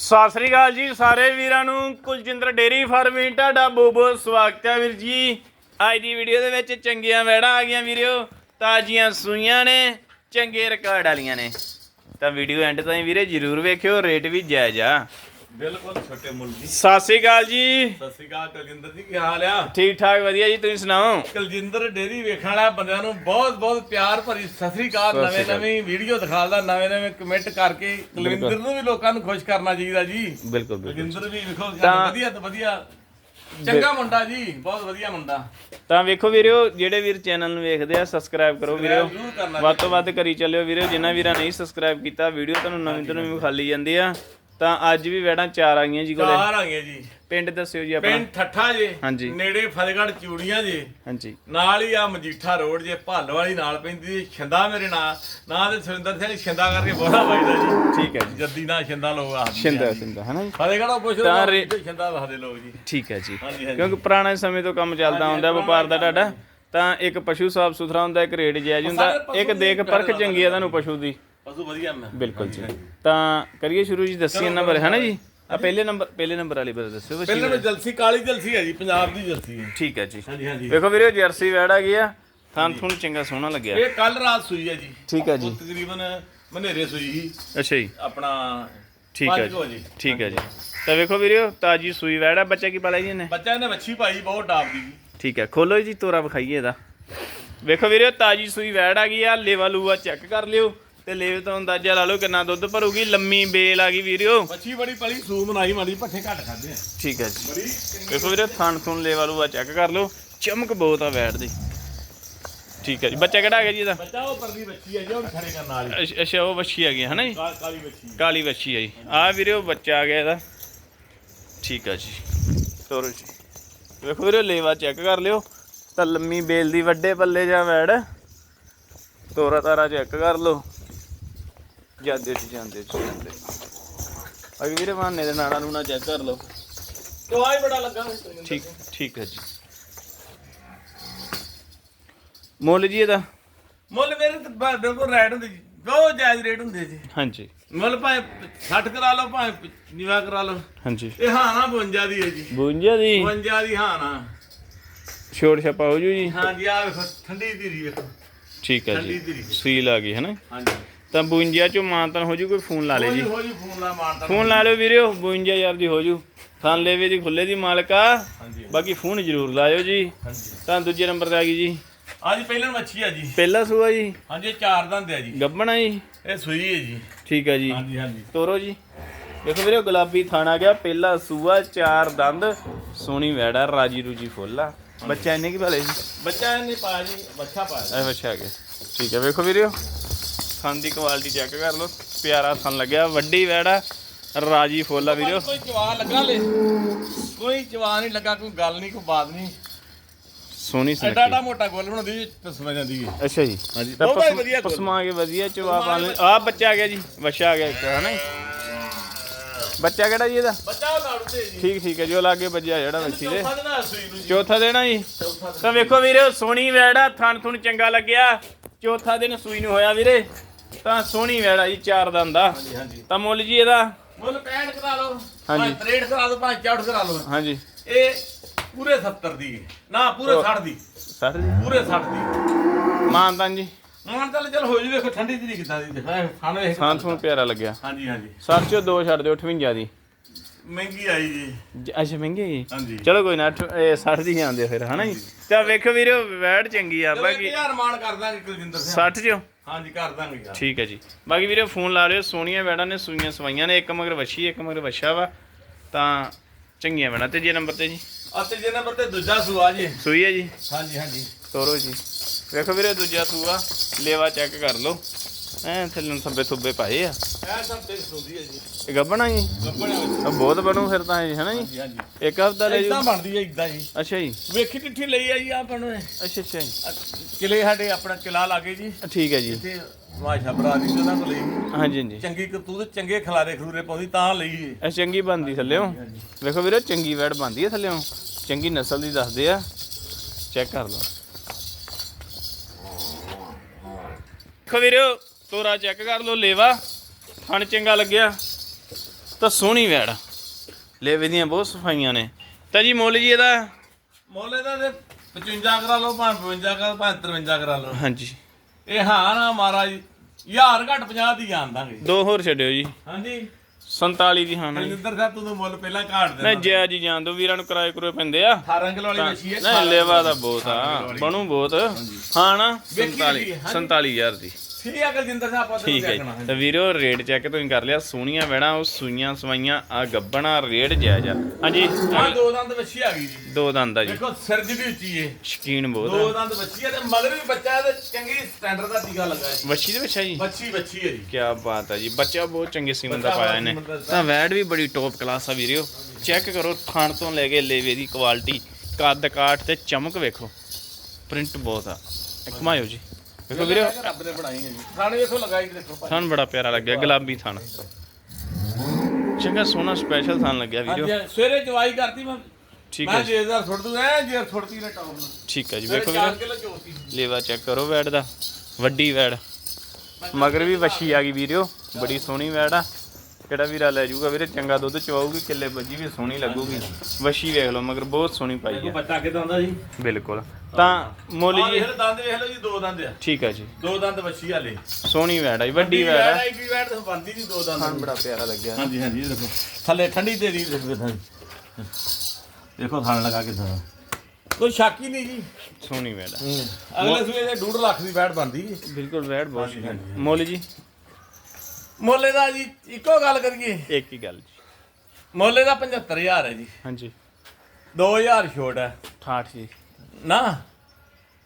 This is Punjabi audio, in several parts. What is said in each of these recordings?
ਸਤਿ ਸ੍ਰੀ ਅਕਾਲ ਜੀ ਸਾਰੇ ਵੀਰਾਂ ਨੂੰ। ਕੁਲਜਿੰਦਰ ਡੇਰੀ ਫਾਰਮਿੰਗ ਤੁਹਾਡਾ ਬਹੁਤ ਬਹੁਤ ਸਵਾਗਤ ਹੈ ਵੀਰ ਜੀ। ਅੱਜ ਦੀ ਵੀਡੀਓ ਦੇ ਵਿੱਚ ਚੰਗੀਆਂ ਵੈੜਾਂ ਆ ਗਈਆਂ ਵੀਰਿਓ। ਤਾਜ਼ੀਆਂ ਸੂਈਆਂ ਨੇ, ਚੰਗੇ ਰਿਕਾਰਡ ਵਾਲੀਆਂ ਨੇ। ਤਾਂ ਵੀਡੀਓ ਐਂਡ ਤਾਈਂ ਵੀਰੇ ਜਰੂਰ ਵੇਖਿਓ ਰੇਟ ਵੀ ਜਾਇਜ਼ ਆ। ਬਿਲਕੁਲ ਛੋਟੇ ਮੁੱਲ ਦੀ। ਸਤਿ ਸ੍ਰੀ ਅਕਾਲ ਜੀ। ਸਤਿ ਸ਼੍ਰੀ ਅਕਾਲ ਕੁਲਜਿੰਦਰ ਜੀ ਕੀ ਹਾਲ ਆ? ਠੀਕ ਠਾਕ ਵਧੀਆ ਜੀ ਤੁਸੀਂ ਸੁਣਾਓ? ਕੁਲਜਿੰਦਰ ਡੇਰੀ ਵੇਖਣ ਵਾਲਾ ਬੰਦਿਆਂ ਨੂੰ ਬਹੁਤ ਬਹੁਤ ਪਿਆਰ ਭਰੀ ਸਤਿ ਸ਼੍ਰੀ ਅਕਾਲ ਨਵੇਂ। ਨਵੀਂ ਵੀਡੀਓ ਦਿਖਾਉਂਦਾ ਨਵੇਂ ਨਵੇਂ ਕਮੈਂਟ ਕਰਕੇ ਕੁਲਜਿੰਦਰ ਨੂੰ ਵੀ ਲੋਕਾਂ ਨੂੰ ਖੁਸ਼ ਕਰਨਾ ਚਾਹੀਦਾ ਜੀ। ਬਿਲਕੁਲ ਕੁਲਜਿੰਦਰ ਵੀ ਵੇਖੋ ਵਧੀਆ ਤੋਂ ਵਧੀਆ ਚੰਗਾ ਮੁੰਡਾ ਜੀ ਬਹੁਤ ਵਧੀਆ ਮੁੰਡਾ। ਤਾਂ ਵੇਖੋ ਵੀਰਿਓ ਜਿਹੜੇ ਵੀਰ ਚੈਨਲ ਨੂੰ ਵੇਖਦੇ ਆ ਸਬਸਕ੍ਰਾਈਬ ਕਰੋ ਵੀਰਿਓ ਵੱਧ ਤੋਂ ਵੱਧ ਕਰੀ ਚੱਲਿਓ ਵੀਰੇ ਜਿਨ੍ਹਾਂ ਵੀਰਾਂ ਨਹੀਂ ਸਬਸਕ੍ਰਾਈਬ ਕੀਤਾ ਵੀਡੀਓ ਤੁਹਾਨੂੰ ਨਵੀਂ ਤੋਂ ਨਵੀਂ ਵਿਖਾਲੀ ਜਾਂਦੀ ਆ। ਤਾਂ ਅੱਜ ਵੀ ਵੈੜਾਂ ਚਾਰ ਆਈਆਂ ਜੀ ਕੋਲੇ। ਚਾਰ ਆ ਗਏ ਜੀ। ਪਿੰਡ ਦੱਸਿਓ ਜੀ ਆਪਣਾ। ਪਿੰਡ ਠੱਠਾ ਜੇ ਹਾਂਜੀ। ਨੇੜੇ ਫਤਿਹਗੜ੍ਹ ਚੂੜੀਆਂ ਜੇ। ਹਾਂਜੀ। ਨਾਲ ਹੀ ਆ ਮਜੀਠਾ ਰੋਡ ਜੇ ਭੱਲ ਵਾਲੀ ਨਾਲ ਪੈਂਦੀ ਜੀ ਛਿੰਦਾ ਮੇਰੇ ਨਾਂ ਨਾਂ ਤੇ ਸੁਰਿੰਦਰ ਸਿੰਘ ਛਿੰਦਾ ਕਰਕੇ ਬੋਲਾ ਵੱਜਦਾ ਜੀ। ਠੀਕ ਹੈ ਜੀ। ਜੱਦੀ ਨਾ ਛਿੰਦਾ ਲੋਕ ਆ ਸ਼ਿੰਦਾ ਸ਼ਿੰਦਾ ਹੈ ਨਾ ਜੀ। ਫਤਿਹਗੜ੍ਹ ਪੁੱਛ ਤਾਂ ਲਓ ਰੇ- ਛਿੰਦਾ ਦੱਸਦੇ ਲੋਕ ਜੀ। ਠੀਕ ਹੈ ਜੀ। ਕਿਉਂਕਿ ਪੁਰਾਣੇ ਸਮੇਂ ਤੋਂ ਕੰਮ ਚੱਲਦਾ ਹੁੰਦਾ ਵਪਾਰ ਦਾ ਤੁਹਾਡਾ ਤਾਂ। ਇੱਕ ਪਸ਼ੂ ਸਾਫ਼ ਸੁਥਰਾ ਹੁੰਦਾ ਇੱਕ ਰੇਟ ਜਾਇਜ਼ ਹੁੰਦਾ ਇੱਕ ਦੇਖ ਪਰਖ ਚੰਗੀ ਆ ਤੁਹਾਨੂੰ ਪਸ਼ੂ ਦੀ। ਪਸ਼ੂ ਵਧੀਆ ਮੈਂ। ਬਿਲਕੁਲ ਜੀ। ਤਾਂ ਕਰੀਏ ਸ਼ੁਰੂ ਜੀ ਦੱਸੀ ਇਹਨਾਂ ਬਾਰੇ ਹੈ ਨਾ ਜੀ? ਆ ਪਹਿਲੇ ਨੰਬਰ ਪਹਿਲੇ ਨੰਬਰ ਵਾਲੀ ਬਾਰੇ ਦੱਸਿਓ ਵਸ਼ੀ ਪਹਿਲਾਂ ਬਾਰੇ। ਨੂੰ ਜਲਸੀ ਕਾਲੀ ਜਲਸੀ ਹੈ ਜੀ ਪੰਜਾਬ ਦੀ ਜਲਸੀ ਹੈ। ਠੀਕ ਹੈ ਜੀ। ਹਾਂਜੀ ਹਾਂਜੀ। ਵੇਖੋ ਵੀਰੇ ਜਰਸੀ ਵੈੜ ਆ ਗਿਆ ਥਾਂ ਥੁਣ ਚੰਗਾ ਸੋਹਣਾ ਲੱਗਿਆ। ਇਹ ਕੱਲ ਰਾਤ ਸੂਈ ਹੈ ਜੀ। ਠੀਕ ਹੈ ਜੀ। ਤਕਰੀਬਨ ਮਨੇਰੇ ਸੂਈ ਸੀ। ਅੱਛਾ ਜੀ। ਆਪਣਾ ਠੀਕ ਹੈ ਜੀ। ਠੀਕ ਹੈ ਜੀ। ਤਾਂ ਵੇਖੋ ਵੀਰੇ ਤਾਜੀ ਸੂਈ ਵੈੜ ਆ ਬੱਚਾ ਕੀ ਪਾਲਿਆ ਜੀ ਇਹਨੇ? ਬੱਚਾ ਇਹਨੇ ਵੱਛੀ ਪਾਈ ਬਹੁਤ ਡਾਬਦੀ ਜੀ। ਠੀਕ ਹੈ ਖੋਲੋ ਜੀ ਤੋਰਾ ਵਿਖਾਈਏ ਇਹਦਾ। ਵੇਖੋ ਵੀਰੇ ਤਾਜੀ ਸੂਈ ਵੈੜ ਆ ਗਈ ਆ ਲੇਵਾ ਲੂਆ ਚੈੱਕ ਕਰ ਲਿਓ। ਤੇ ਲੇਵੇ ਤੋਂ ਅੰਦਾਜ਼ਾ ਲਾ ਲਓ ਕਿੰਨਾ ਦੁੱਧ ਭਰੂਗੀ ਲੰਮੀ ਬੇਲ ਆ ਗਈ ਵੀਰਿਓ। ਵੱਛੀ ਬੜੀ ਪਲੀ ਸੂ ਬਣਾਈ ਮਾੜੀ ਪੱਠੇ ਘੱਟ ਖਾਦੇ ਆ। ਠੀਕ ਹੈ ਜੀ। ਵੇਖੋ ਵੀਰੇ ਥਣ ਥੁਣ ਲੇਵਾ ਲੂਆ ਚੈੱਕ ਕਰ ਲਓ ਚਮਕ ਬਹੁਤ ਆ ਵੈੜ ਦੀ। ਠੀਕ ਹੈ ਜੀ। ਬੱਚਾ ਕਿਹੜਾ ਆ ਗਿਆ ਜੀ ਇਹਦਾ? ਬੱਚਾ ਉਹ ਪਰਲੀ ਵੱਛੀ ਹੈ ਜੀ ਉਹ ਖੜੇ ਕਰਨ ਵਾਲੀ। ਅੱਛ- ਉਹ ਵੱਛੀ ਆ ਗਈ ਹੈ ਨਾ ਜੀ ਕਾਲੀ ਵੱਛੀ। ਕਾਲੀ ਵੱਛੀ ਆ ਜੀ। ਆ ਵੀਰੇ ਉਹ ਬੱਚਾ ਆ ਗਿਆ ਇਹਦਾ। ਠੀਕ ਆ ਜੀ। ਤੋਰੋ ਜੀ। ਵੇਖੋ ਵੀਰੇ ਲੇਵਾ ਚੈੱਕ ਕਰ ਲਿਓ। ਤਾਂ ਲੰਮੀ ਬੇਲ ਦੀ ਵੱਡੇ ਪੱਲੇ ਜਾਂ ਵੈੜ। ਤੋਰਾ ਤਾਰਾ ਚੈੱਕ ਕਰ ਲਓ। ਜਾਂਦੇ ਚ ਜਾਂਦੇ ਚ ਜਾਂਦੇ ਅਗੇ ਵੀਰੇ ਮਾਨੇ ਦੇ ਨਾੜਾ ਨੂਣਾ ਚੈੱਕ ਕਰ ਲਓ। ਤੋਂ ਆਈ ਬੜਾ ਲੱਗਾ ਮੈਨੂੰ ਠੀਕ ਠੀਕ ਹੈ ਜੀ। ਮੁੱਲ ਜੀ ਇਹਦਾ? ਮੁੱਲ ਮੇਰੇ ਤੇ ਬ- ਬਿਲਕੁਲ ਰੈਟ ਹੁੰਦੀ ਜੀ। ਬਹੁਤ ਜਾਇਜ਼ ਰੇਟ ਹੁੰਦੇ ਜੀ। ਹਾਂਜੀ। ਮੁੱਲ ਭਾਵੇਂ 60 ਕਰਾ ਲਓ ਭਾਵੇਂ ਨੀਵਾ ਕਰਾ ਲਓ। ਹਾਂਜੀ। ਇਹ ਹਾਂ ਨਾ 52 ਦੀ ਹੈ ਜੀ। 52 ਦੀ? 52 ਦੀ ਹਾਂ ਨਾ ਛੋੜ ਛਪਾ ਹੋ ਜੂ ਜੀ। ਹਾਂ ਜੀ ਆ ਵੇਖੋ ਠੰਡੀ ਧੀਰੀ ਵੇਖੋ। ਠੀਕ ਹੈ ਠੰਡੀ ਜੀ ਧੀਰੀ। ਸੀਲ ਆ ਗਈ ਹੈ ਨਾ? ਹਾਂਜੀ। ਤਾਂ 52 ਚੋਂ ਮਾਨਤਨ ਹੋ ਜੂ ਕੋਈ ਫੋਨ ਲਾ ਲੇ ਜੀ। ਹੋ ਜੀ ਫੋਨ ਲਾ ਮਾਰਦਾ ਫੋਨ ਲਾ ਲਿਓ ਵੀਰਿਓ 52000 ਦੀ ਹੋ ਜੂ। ਥਾਨ ਲੈਵੇ ਦੀ ਖੁੱਲੇ ਦੀ ਮਾਲਕਾ। ਬਾਕੀ ਫੋਨ ਜ਼ਰੂਰ ਲਾਇਓ ਜੀ। ਤਾਂ ਦੂਜੇ ਨੰਬਰ ਤੇ ਆ ਗਈ ਜੀ। ਹਾਂਜੀ ਪਹਿਲਾਂ ਮੱਛੀ ਆ ਜੀ। ਪਹਿਲਾ ਸੂਆ ਜੀ। ਹਾਂਜੀ ਚਾਰ ਦੰਦ ਆ ਜੀ। ਗੱਬਣਾ ਜੀ। ਇਹ ਸੂਈ ਹੈ ਜੀ। ਠੀਕ ਹੈ ਜੀ। ਹਾਂਜੀ ਹਾਂਜੀ। ਤੋਰੋ ਜੀ। ਦੇਖੋ ਵੀਰੇ ਗੁਲਾਬੀ ਥਾਣਾ ਗਿਆ। ਪਹਿਲਾ ਸੂਆ ਚਾਰ ਦੰਦ। ਸੋਹਣੀ ਵੈੜਾ ਰਾਜੀ ਰੂਜੀ ਫੁੱਲ ਆ। ਬੱਚਾ ਇੰਨੇ ਕੀ ਭਾਲੇ ਜੀ? ਬੱਚਾ ਇਹਨੇ ਪਾਇਆ ਜੀ ਬੱਚਾ ਪਾਇਆ ਇਹ ਬੱਚਾ ਆ ਗਿਆ। ਠੀਕ ਹੈ ਵੇਖੋ ਵੀਰਿਓ ਥਣ ਦੀ ਕੁਆਲਿਟੀ ਚੈੱਕ ਕਰ ਲਓ। ਪਿਆਰਾ ਥਣ ਲੱਗਿਆ। ਵੱਡੀ ਵੈੜਾ ਰਾਜੀ ਫੁੱਲ ਆ ਵੀਰਿਓ ਕੋਈ ਜਵਾਨ ਲੱਗਾ ਲੈ ਕੋਈ ਜਵਾਨ ਨਹੀਂ ਲੱਗਾ ਕੋਈ ਗੱਲ ਨਹੀਂ ਕੋਈ ਬਾਤ ਨਹੀਂ। ਸੋਹਣੀ ਐਡਾ ਸੁਨੱਖੀ। ਐਡਾ ਮੋਟਾ ਗੋਲ ਬਣਾਉਂਦੀ ਜੀ ਤਸਮਾ ਜਾਂਦੀ ਹੈ ਅੱਛਾ ਜੀ। ਹਾਂਜੀ। ਤਾਂ ਬਹੁਤ ਪਸਮ- ਵਧੀਆ ਗੋਲ। ਪਸਮਾ ਕੇ ਵਧੀਆ ਚਵਾ ਪਾ ਲੈ ਆ ਬੱਚਾ ਆ ਗਿਆ ਜੀ। ਬੱਚਾ ਆ ਗਿਆ ਇੱਕ ਹਨਾ? ਬੱਚਾ ਕਿਹੜਾ ਜੀ ਇਹਦਾ? ਬੱਚਾ ਉਹ ਲਾੜਦੇ ਜੀ। ਠੀਕ ਠੀਕ ਹੈ ਜੋ ਲਾਗੇ ਵੱਜਿਆ ਜਿਹੜਾ ਬੱਚੀ ਦੇ। ਚੌਥਾ ਦੇਣਾ ਜੀ। ਤਾਂ ਵੇਖੋ ਵੀਰੇ ਸੋਹਣੀ ਵੈੜਾ ਥਣ ਥੁਣ ਚੰਗਾ ਲੱਗਿਆ। ਚੌਥਾ ਦਿਨ ਸੂਈ ਨੂੰ ਹੋਇਆ ਵੀਰੇ। ਤਾਂ ਸੋਹਣੀ ਵੈੜਾ ਜੀ ਚਾਰ ਦੰਦ ਦਾ ਹਾਂਜੀ ਹਾਂਜੀ। ਤਾਂ ਮੁੱਲ ਜੀ ਇਹਦਾ? ਮੁੱਲ 65 ਕਰਾ ਲਓ ਹਾਂਜੀ। 63 ਕਰਾ ਲਓ 64 ਕਰਾ ਲਓ। ਹਾਂਜੀ। ਇਹ ਪੂਰੇ 70 ਦੀ। ਨਾ ਪੂਰੇ 60 ਦੀ। 60 ਜੀ ਪੂਰੇ 60 ਦੀ। ਮਾਨਤਾਨ ਜੀ। ਹੁਣ ਚੱਲ ਚੱਲ ਹੋ ਜੀ ਵੇਖੋ ਠੰਡੀ ਦੀ ਕਿੱਦਾਂ ਦੀ ਖਾਣ ਵੇਖ ਥਾਂ ਥੁਣ ਪਿਆਰਾ ਲੱਗਿਆ। ਹਾਂਜੀ ਹਾਂਜੀ। 60 ਚੋਂ ਦੋ ਛੱਡ ਦਿਓ 58 ਦੀ। ਮਹਿੰਗੀ ਆਈ ਜੀ। ਅੱਛਾ ਮਹਿੰਗੀ ਜੀ? ਹਾਂਜੀ। ਚਲੋ ਕੋਈ ਨਾ ਅੱਠ- ਇਹ 60 ਦੀ ਆਉਂਦੇ ਫਿਰ ਹਨਾ ਜੀ? ਤਾਂ ਵੇਖੋ ਵੀਰੇ ਵੈੜ ਚੰਗੀ ਆ ਬਾਕੀ 1000 ਮਾਨ ਕਰ ਦਾਂਗੇ ਕੁਲਜਿੰਦਰ ਸਿੰਘ। 60 ਚੋਂ। ਹਾਂਜੀ ਕਰ ਦਾਂਗੇ ਯਾਰ। ਠੀਕ ਹੈ ਜੀ। ਬਾਕੀ ਵੀਰੇ ਫੋਨ ਲਾ ਲਿਓ। ਸੋਹਣੀਆਂ ਵੈੜਾਂ ਨੇ ਸੂਈਆਂ ਸਵਾਈਆਂ ਨੇ। ਇੱਕ ਮਗਰ ਵੱਛੀ ਇੱਕ ਮਗਰ ਵੱਛਾ ਵਾ। ਤਾਂ ਚੰਗੀਆਂ ਵੈੜਾਂ ਤੇ ਜੇ ਨੰਬਰ ਤੇ ਜੀ? ਆ ਤੇ ਜੇ ਨੰਬਰ ਤੇ ਦੂਜਾ ਸੂਆ ਜੀ। ਸੂਈ ਹੈ ਜੀ? ਹਾਂਜੀ ਹਾਂਜੀ। ਤੋਰੋ ਜੀ। ਵੇਖੋ ਵੀਰੇ ਦੂਜਾ ਸੂਆ। ਲੇਵਾ ਚੈੱਕ ਕਰ ਲਓ। ਐ ਥੱਲੇ ਨੂੰ ਥੱਬੇ ਥੁੱਬੇ ਪਾਏ ਆ। ਇਹ ਸਭ ਤੇ ਸੁਣਦੀ ਹੈ ਜੀ ਇਹ ਗੱਬਣਾ ਜੀ? ਆ ਬਹੁਤ ਬਣੂ ਫਿਰ ਤਾਂ ਇਹ ਹਨਾ ਜੀ? ਹਾਂਜੀ ਇੱਕ ਹਫਤਾ ਲੈ ਇਦਾਂ ਬਣਦੀ ਹੈ ਇਦਾਂ ਜੀ। ਅੱਛਾ ਜੀ। ਵੇਖੀ ਕਿੱਥੇ ਲਈ ਆ ਆਪਾਂ ਨੂੰ ਇਹ? ਅੱਛਾ ਅੱਛਾ ਜੀ। ਕਿਲੇ ਸਾਡੇ ਆਪਣਾ ਕਿਲਾ ਲਾਗੇ ਜੀ। ਆ, ਠੀਕ ਹੈ ਜੀ। ਇੱਥੇ ਮਾਸ਼ਾ ਬਰਾ ਦੀ ਉਹਨਾਂ ਕੋਲ ਲਈ ਹਾਂਜੀ ਹਾਂਜੀ। ਚੰਗੀ ਕਰਤੂਤ ਚੰਗੇ ਖਲਾਰੇ ਖਲੂਰੇ ਪਾਉਂਦੀ ਤਾਂ ਲਈ ਏ ਇਹ ਚੰਗੀ ਬਣਦੀ ਥੱਲਿਓ। ਵੇਖੋ ਵੀਰੇ ਚੰਗੀ ਵੈੜ ਬਣਦੀ ਹੈ ਥੱਲਿਓ। ਚੰਗੀ ਨਸਲ ਦੀ ਦੱਸਦੇ ਆ। ਚੈੱਕ ਕਰ ਲਓ। ਵੇਖੋ ਵੀਰੇ ਤੋਰਾ ਚੈੱਕ ਕਰ ਲਓ ਲੇਵਾ। ਥਣ ਚੰਗਾ ਲੱਗਿਆ ਤਾਂ ਸੋਹਣੀ ਵੈੜ। ਲੇਵੇ ਦੀਆਂ ਬਹੁਤ ਸਫਾਈਆਂ ਨੇ। ਤਾਂ ਜੀ ਮੁੱਲ ਜੀ ਇਹਦਾ? ਮੋਲੇ ਦਾ ਤੇ 55 ਕਰਾ ਲਓ ਭਾਵੇਂ 52 ਕਰਾ ਭਾਵੇਂ 53 ਕਰਾ ਲਓ। ਹਾਂਜੀ। ਇਹ ਹਾਂ ਨਾ ਮਹਾਰਾਜ ਯਾਰ ਘੱਟ 50 ਦੀ ਜਾਣ ਦਾਂਗੇ। ਦੋ ਹੋਰ ਛੱਡਿਓ ਜੀ। ਹਾਂਜੀ। 47 ਦੀ ਹਾਂ ਨਾ ਜੀ। ਰਜਿੰਦਰ ਸਾਹਿਬ ਤੁਹਾਨੂੰ ਮੁੱਲ ਪਹਿਲਾਂ ਘਾਟ ਦੇ ਨਹੀਂ ਜੈ ਜੀ ਜਾਣ ਦੋ ਵੀਰਾਂ ਨੂੰ ਕਿਰਾਏ ਕਰੋ ਪੈਂਦੇ ਆ। 18 ਕਿਲੋ ਵਾਲੀ ਮੱਛੀ ਹੈ ਨਹੀਂ ਲੇਵਾ ਦਾ ਬਹੁਤ ਆ। ਬਣੂ ਬਹੁਤ। ਹਾਂ ਨਾ ਵੇਖੀ 47 ਜੀ, ਹਾਂਜੀ। 47000 ਦੀ। ਹੈ ਰਜਿੰਦਰ ਸਾਹਿਬ ਆਪਾਂ ਠੀਕ ਹੈ ਜੀ। ਤਾਂ ਵੀਰੋ ਰੇਟ ਚੈੱਕ ਤੁਸੀਂ ਕਰ ਲਿਆ ਸੋਹਣੀਆਂ ਵੈਣਾ ਉਹ ਸੂਈਆਂ ਸਵਾਈਆਂ ਆ ਗੱਬਣਾ ਰੇਟ ਜਾਇਜ਼ ਆ। ਹਾਂਜੀ। ਆ ਦੋ ਦੰਦ ਮੱਛੀ ਆ ਗਈ ਜੀ। ਦੋ ਦੰਦ ਆ ਜੀ। ਦੇਖੋ ਸਿਰਜ ਵੀ ਉੱਚੀ ਏ। ਸ਼ਕੀਨ ਬਹੁਤ ਦੋ ਆ ਦੰਦ ਮੱਛੀ ਹੈ ਤੇ ਮਗਰ ਵੀ ਬੱਚਾ ਹੈ ਤੇ ਚੰਗੀ ਸਟੈਂਡਰਡ ਦਾ ਟੀਕਾ ਲੱਗਾ ਜੀ। ਵੱਛੀ ਦੇ ਵਿੱਚ ਆ ਜੀ? ਮੱਛੀ ਬੱਚੀ ਹੈ ਜੀ। ਕੀ ਬਾਤ ਹੈ ਜੀ। ਬੱਚਾ ਬਹੁਤ ਚੰਗੇ ਸੀਮਨ ਦਾ ਬੱਚਾ ਪਾਇਆ ਬਹੁਤ ਇਹਨੇ। ਸੀਮਨ ਦਾ ਤਾਂ ਵੈਡ ਵੀ ਬੜੀ ਟੌਪ ਕਲਾਸ ਆ ਵੀਰਿਓ ਚੈੱਕ ਕਰੋ ਥਣ ਤੋਂ ਲੈ ਕੇ ਲੇਵੇ ਦੀ ਕੁਆਲਿਟੀ ਕੱਦ ਕਾਠ ਤੇ ਚਮਕ ਵੇਖੋ। ਪ੍ਰਿੰਟ ਬਹੁਤ ਆ। ਇੱਕ ਮਾਇਓ ਜੀ। ਵੇਖੋ ਵੀਰਿਓ ਰੱਬ ਨੇ ਬਣਾਈ ਹੈ ਜੀ। ਖਾਣੇ ਵੇਖੋ ਲਗਾਈ ਦੇਖੋ ਥਣ ਬੜਾ ਪਿਆਰਾ ਲੱਗਿਆ ਗੁਲਾਬੀ ਥਣ। ਚੰਗਾ ਸੋਹਣਾ ਸਪੈਸ਼ਲ ਥਣ ਲੱਗਿਆ ਹਾਂਜੀ ਸਵੇਰੇ ਜਵਾਈ ਕਰਤੀ ਮੈਂ। ਠੀਕ ਮੈਂ ਹੈ ਜੀ। ਜੇਦਾਰ ਸੁੱਟ ਦੂੰ ਐ ਜੇ ਸੁੱਟਤੀ ਨੇ ਟੌਪ ਨਾਲ ਠੀਕ ਹੈ ਜੀ ਵੇਖੋ ਚੋਤੀ ਲੇਵਾ ਚੈੱਕ ਕਰੋ ਵੈੜ ਦਾ ਵੱਡੀ ਵੈੜ। ਮਗਰ ਵੀ ਵੱਛੀ ਆ ਗਈ ਵੀਰਿਓ ਬੜੀ ਸੋਹਣੀ ਵੈੜ ਆ। ਕਿਹੜਾ ਵੀਰਾ ਲੈ ਜਾਊਗਾ ਵੀਰੇ ਚੰਗਾ ਦੁੱਧ ਚਵਾਊਗੀ ਕਿੱਲੇ ਬੱਜੀ ਵੀ ਸੋਹਣੀ ਲੱਗੂਗੀ। ਵੱਛੀ ਵੇਖ ਲਓ ਮਗਰ ਬਹੁਤ ਸੋਹਣੀ ਪਾਈ ਦੇਖੋ ਆ ਬੱਚਾ ਕਿਦਾਂ ਦਾ ਜੀ? ਬਿਲਕੁਲ। ਤਾਂ ਮੁੱਲ ਆਹ ਜੀ ਵੇਖ ਲਓ ਦੰਦ ਵੇਖ ਲਓ ਜੀ ਦੋ ਦੰਦ ਆ। ਠੀਕ ਹੈ ਜੀ। ਦੋ ਦੰਦ ਬੱਚੀ ਵਾਲੇ। ਸੋਹਣੀ ਵੈੜ ਆ ਜੀ, ਵੱਡੀ ਵੈੜ ਆ। ਇੱਕ ਵੀ ਵੈੜ ਤਾਂ ਬੰਦੀ ਨਹੀਂ ਦੋ ਦੰਦ ਬੜਾ ਪਿਆਰਾ ਲੱਗਿਆ। ਹਾਂਜੀ ਹਾਂਜੀ ਇਹ ਦੇਖੋ। ਥੱਲੇ ਠੰਡੀ ਤੇਰੀ ਦੇਖੋ ਥਾਂ ਦੇਖੋ ਥਾਣ ਲਗਾ ਕੇ ਥਾਂ ਕੋਈ ਸ਼ੱਕ ਹੀ ਨਹੀਂ ਜੀ। ਸੋਹਣੀ ਵੈੜ ਆ। ਅਗਲੇ ਸੂਏ ਦੇ 2.5 ਲੱਖ ਦੀ ਵੈਟ ਬਣਦੀ ਜੀ। ਬਿਲਕੁਲ ਵੈੜ ਬਹੁਤ ਹਾਂਜੀ, ਹਾਂਜੀ। ਮੁੱਲ ਜੀ। ਮੁੱਲੇ ਦਾ ਜੀ ਇੱਕੋ ਗੱਲ ਕਰੀਏ। ਇੱਕ ਹੀ ਗੱਲ ਜੀ। ਮੁੱਲੇ ਦਾ 75000 ਹੈ ਜੀ। ਹਾਂਜੀ। 2000 ਛੋਟ ਹੈ। 68 ਜੀ। ਨਾ।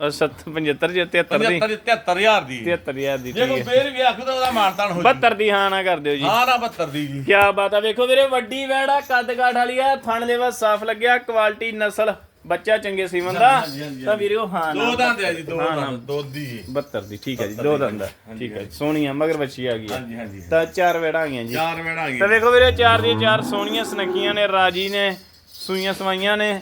70 75 ਜੀ 73 ਦੀ। 75 73000 ਦੀ। 73000 ਦੀ ਜੇ ਕੋਈ ਠੀਕ ਹੈ ਫੇਰ ਵੀ ਆਖੂ ਤਾਂ ਉਹਦਾ ਮਾਨਤਾਨ ਹੋ ਜੂ 72 ਦੀ ਹਾਂ ਨਾ ਕਰ ਦਿਓ ਜੀ। ਹਾਂ ਨਾ 72 ਦੀ ਜੀ। ਕੀ ਬਾਤ ਆ। ਵੇਖੋ ਵੀਰੇ ਵੱਡੀ ਵੈੜ ਆ ਕੱਦ ਕਾਠ ਵਾਲੀ ਆ ਥਣ ਲੈਵਾ ਸਾਫ਼ ਲੱਗਿਆ ਕੁਆਲਿਟੀ ਨਸਲ ਬੱਚਾ ਚੰਗੇ ਸੀਮਨ ਦਾ। ਹਾਂਜੀ, ਹਾਂਜੀ, ਤਾਂ ਵੀਰੇ ਹਾਂ ਨਾ। ਦੋ ਦੰਦ ਹੈ ਜੀ ਦੋ ਹਾਂ, ਹਾਂ। ਦੰਦ ਦੀ ਜੀ। 72 ਦੀ ਠੀਕ ਹੈ ਜੀ ਦੋ ਦੰਦ ਆ। ਠੀਕ ਹੈ ਸੋਹਣੀ ਆ ਮਗਰ ਬੱਚੀ ਆ ਗਈ ਆ ਹਾਂਜੀ ਹਾਂਜੀ। ਤਾਂ ਚਾਰ ਵੈੜਾਂ ਆ ਗਈਆਂ ਜੀ। ਚਾਰ ਵੈੜਾਂ ਆ ਤਾਂ ਵੇਖੋ ਵੀਰੇ ਚਾਰ ਦੀਆਂ ਚਾਰ ਸੋਹਣੀਆਂ ਸੁਨੱਖੀਆਂ ਨੇ ਰਾਜੀ ਨੇ ਸੂਈਆਂ ਸਵਾਈਆਂ ਨੇ।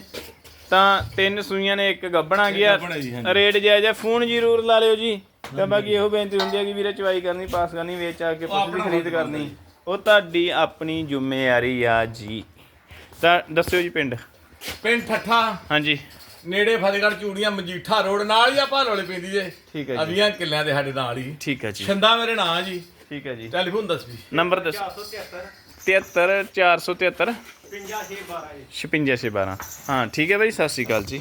ਤਾਂ ਤਿੰਨ ਸੂਈਆਂ ਨੇ ਇੱਕ ਗੱਬਣ ਆ ਗਿਆ। ਗੱਭਣ ਹੈ ਜੀ, ਹਾਂਜੀ। ਰੇਟ ਜਾਇਜ਼ ਹੈ ਫੋਨ ਜ਼ਰੂਰ ਲਾ ਲਿਓ ਜੀ। ਤਾਂ ਬਾਕੀ ਇਹੋ ਬੇਨਤੀ ਹੁੰਦੀ ਹੈ ਕਿ ਵੀਰੇ ਚਵਾਈ ਕਰਨੀ ਪਾਸ ਕਰਨੀ ਵੇਚ ਆ ਕੇ ਦੀ ਆਪਣਾ ਖਰੀਦ ਕਰਨੀ। ਉਹ ਤੁਹਾਡੀ ਆਪਣੀ ਜ਼ਿੰਮੇਵਾਰੀ ਆ ਜੀ। ਤਾਂ ਦੱਸਿਓ ਜੀ ਪਿੰਡ। ਪਿੰਡ ਠੱਠਾ। ਹਾਂਜੀ। ਨੇੜੇ ਫਤਿਹਗੜ੍ਹ ਚੂੜੀਆਂ ਮਜੀਠਾ ਰੋਡ ਨਾਲ ਹੀ ਆ ਭਾਲੋਲੇ ਪੈਂਦੀ ਜੇ। ਠੀਕ ਹੈ ਜੀ। ਅਵੀਆਂ ਕਿੱਲਿਆਂ ਦੇ ਸਾਡੇ ਨਾਲ ਹੀ। ਠੀਕ ਹੈ ਜੀ। ਛੰਦਾ ਮੇਰੇ ਨਾਂ ਜੀ। ਠੀਕ ਹੈ ਜੀ। ਟੈਲੀਫੋਨ ਦੱਸ ਵੀ। ਨੰਬਰ ਦੱਸੋ। 73 473 56 612 ਹਾਂ ਠੀਕ ਹੈ ਬਾਈ ਸਤਿ ਸ਼੍ਰੀ ਅਕਾਲ ਜੀ।